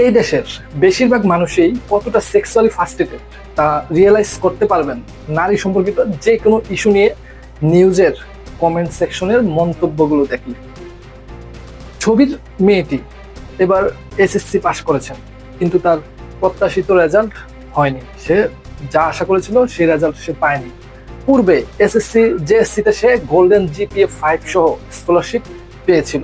এই দেশের বেশিরভাগ মানুষই কতটা সেক্সুয়ালি ফাস্টেটেড তা রিয়েলাইজ করতে পারবেন নারী সম্পর্কিত যে কোনো ইস্যু নিয়ে নিউজের কমেন্ট সেকশনের মন্তব্যগুলো দেখলে। ছবির মেয়েটি এবার এসএসসি পাশ করেছেন কিন্তু তার প্রত্যাশিত রেজাল্ট হয়নি। সে যা আশা করেছিল, সেই রেজাল্ট সে পায়নি। পূর্বে এসএসসি জেএসসিতে সে গোল্ডেন জিপিএ ফাইভ সহ স্কলারশিপ পেয়েছিল।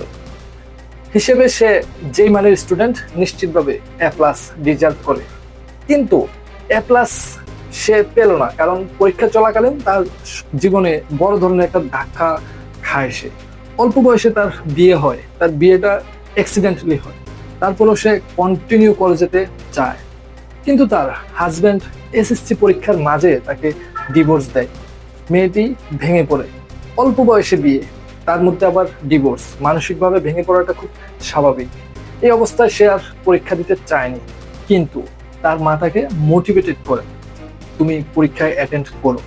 হিসেবে সে যেই মানের স্টুডেন্ট নিশ্চিতভাবে এ প্লাস ডিজার্ভ করে। কিন্তু এ প্লাস সে পেল না, কারণ পরীক্ষা চলাকালীন তার জীবনে বড় ধরনের একটা ধাক্কা খায় সে। অল্প বয়সে তার বিয়ে হয়, তার বিয়েটা অ্যাক্সিডেন্টালি হয়। তারপরেও সে কন্টিনিউ কলেজেতে যেতে চায় কিন্তু তার হাজব্যান্ড এসএসসি পরীক্ষার মাঝে তাকে ডিভোর্স দেয়। মেয়েটি ভেঙে পড়ে। অল্প বয়সে বিয়ে। তার মধ্যে আবার ডিভোর্স মানসিকভাবে ভেঙে পড়াটা খুব স্বাভাবিক। এই অবস্থায় সে আর পরীক্ষা দিতে চায়নি। কিন্তু তার মা তাকে মোটিভেটেড করে, তুমি পরীক্ষায় অ্যাটেন্ড করো।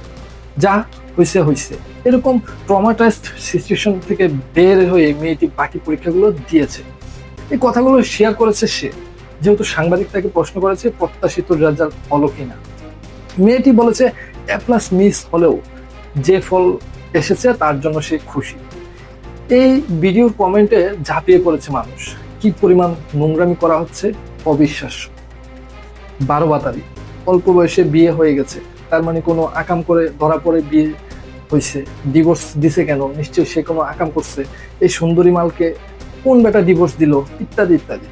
যা হয়েছে হয়েছে এরকম ট্রমাটাইজড সিচুয়েশন থেকে বের হয়ে মেয়েটি বাকি পরীক্ষাগুলো দিয়েছে। এই কথাগুলো শেয়ার করেছে সে। যেহেতু সাংবাদিক তাকে প্রশ্ন করেছে, প্রত্যাশিত রেজাল্ট হলো কিনা? মেয়েটি বলেছে এ প্লাস মিস হলেও যে ফল এসেছে তার জন্য সে খুশি। এই ভিডিওর কমেন্টে ঝাঁপিয়ে পড়েছে মানুষ। কি পরিমাণ নোংরামি করা হচ্ছে? অবিশ্বাস্য। বারো বাতারি। অল্প বয়সে বিয়ে হয়ে গেছে। তার মানে কোনো আকাম করে ধরা পড়ে বিয়ে হয়েছে ডিভোর্স দিছে কেন? নিশ্চয়ই সে কোনো আকাম করছে। এই সুন্দরী মালকে কোন বেটা ডিভোর্স দিল? ইত্যাদি ইত্যাদি।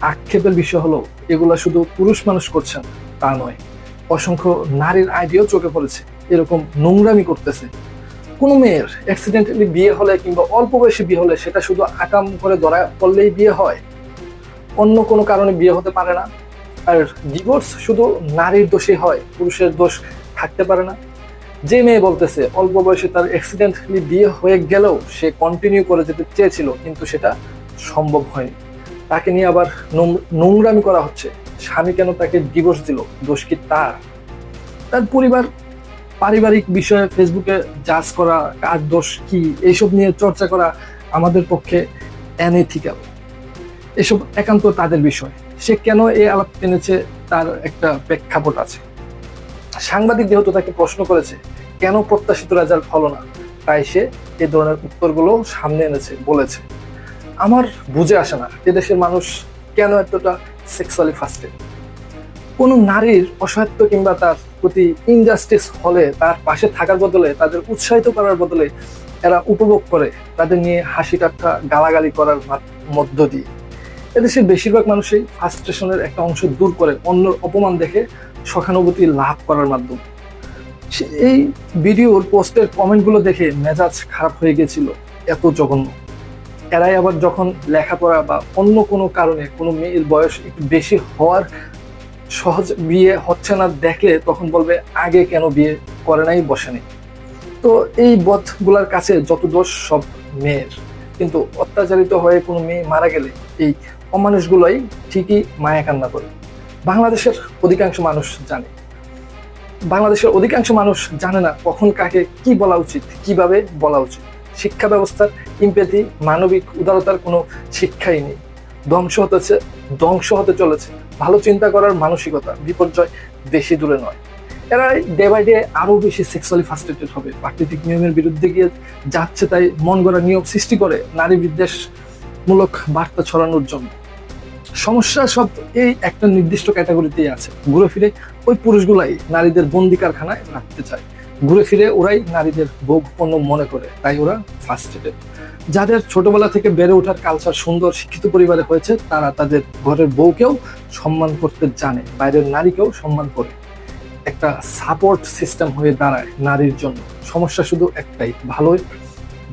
আক্ষেপের বিষয় হলো, এগুলা শুধু পুরুষ মানুষ করছেন তা নয়। অসংখ্য নারীর আইডিয়াও চোখে পড়েছে। এরকম নোংরামি করতেছে। কোনো মেয়ের অ্যাক্সিডেন্টালি বিয়ে হলে কিংবা অল্প বয়সে বিয়ে হলে সেটা শুধু আকাম করে ধরা পড়লেই বিয়ে হয়? অন্য কোনো কারণে বিয়ে হতে পারে না? আর ডিভোর্স শুধু নারীর দোষে হয়, পুরুষের দোষ থাকতে পারে না। যে মেয়ে বলতেছে, অল্প বয়সে তার অ্যাক্সিডেন্টালি বিয়ে হয়ে গেলেও সে কন্টিনিউ করে যেতে চেয়েছিল, কিন্তু সেটা সম্ভব হয়নি। তাকে নিয়ে আবার নোংরামি করা হচ্ছে। স্বামী কেন তাকে ডিভোর্স দিল? দোষ কি তার? তার পরিবার পারিবারিক বিষয়ে ফেসবুকে জাজ করা, কার দোষ কি, এইসব নিয়ে চর্চা করা আমাদের পক্ষে অ্যানএথিক্যাল এসব একান্ত তাদের বিষয়। সে কেন এই আলাপ টেনেছে তার একটা প্রেক্ষাপট আছে। সাংবাদিক যেহেতু তাকে প্রশ্ন করেছে, কেন প্রত্যাশিত রেজাল্ট হলো না? তাই সে এ ধরনের উত্তরগুলো সামনে এনেছে, বলেছে। আমার বুঝে আসে না এদেশের মানুষ কেন এতটা সেক্সুয়ালি ফার্স্টেড কোনো নারীর অসহায়ত্ব কিংবা তার প্রতি ইনজাস্টিস হলে, তার পাশে থাকার বদলে, তাদের উৎসাহিত করার বদলে এরা উপভোগ করে। তাদের নিয়ে হাসি ঠাট্টা গালাগালি করার মধ্য দিয়ে। এদেশের বেশিরভাগ মানুষই ফাস্ট্রেশনের একটা অংশ দূর করে, অন্যর অপমান দেখে সহানুভূতি লাভ করার মাধ্যমে। এই ভিডিওর পোস্টের কমেন্টগুলো দেখে মেজাজ খারাপ হয়ে গেছিল, এত জঘন্য। এরাই আবার যখন লেখাপড়া বা অন্য কোনো কারণে কোনো মেয়ের বয়স একটু বেশি হওয়ার সহজ বিয়ে হচ্ছে না দেখলে তখন বলবে, আগে কেন বিয়ে করে নাই, বসেনি? তো এই বধগুলার কাছে যত দোষ সব মেয়ের, কিন্তু অত্যাচারিত হয়ে কোনো মেয়ে মারা গেলে এই অমানুষগুলোই ঠিকই মায়া কান্না করে। বাংলাদেশের অধিকাংশ মানুষ জানে। বাংলাদেশের অধিকাংশ মানুষ জানে না কখন কাকে কি বলা উচিত, কীভাবে বলা উচিত। শিক্ষা ব্যবস্থার ইম্পেথি মানবিক উদারতার কোনো শিক্ষাই নেই। ধ্বংস হতেছে, ধ্বংস হতে চলেছে। ভালো চিন্তা করার মানসিকতা বিপর্যয় বেশি দূরে নয়। এরা ডে বাই ডে আরও বেশি সেক্সুয়ালি ফাস্ট্রেটেড হবে। প্রাকৃতিক নিয়মের বিরুদ্ধে গিয়ে যাচ্ছে তাই মন গড়া নিয়ম সৃষ্টি করে নারী বিদ্বেষমূলক বার্তা ছড়ানোর জন্য। সমস্যা সব এই একটা নির্দিষ্ট ক্যাটাগরিতেই আছে। ঘুরে ফিরে ওই পুরুষগুলাই নারীদের বন্দি কারখানায় রাখতে চায়। ঘুরে ফিরে ওরাই নারীদের ভোগ পণ্য মনে করে, তাই ওরা ফাস্ট্রেটেড যাদের ছোটবেলা থেকে বেড়ে ওঠার কালচার সুন্দর, শিক্ষিত পরিবারে হয়েছে, তারা তাদের ঘরের বউকেও সম্মান করতে জানে, বাইরের নারীকেও সম্মান করে। একটা সাপোর্ট সিস্টেম হয়ে দাঁড়ায় নারীর জন্য। সমস্যা শুধু একটাই ভালো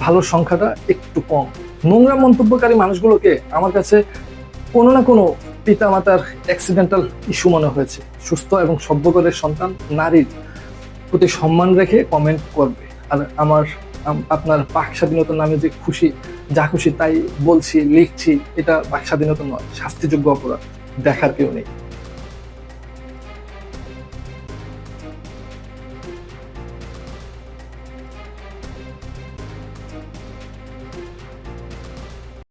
ভালো সংখ্যাটা একটু কম। নোংরা মন্তব্যকারী মানুষগুলোকে আমার কাছে কোনো না কোনো পিতামাতার অ্যাক্সিডেন্টাল ইস্যু মনে হয়েছে। সুস্থ এবং সভ্যকরের সন্তান নারীর প্রতি সম্মান রেখে কমেন্ট করবে। আর আমার আপনার বাক স্বাধীনতার নামে যে খুশি, যা খুশি তাই বলছি, লিখছি, এটা বাক স্বাধীনতা নয়, শাস্তিযোগ্য অপরাধ, দেখার কেউ নেই।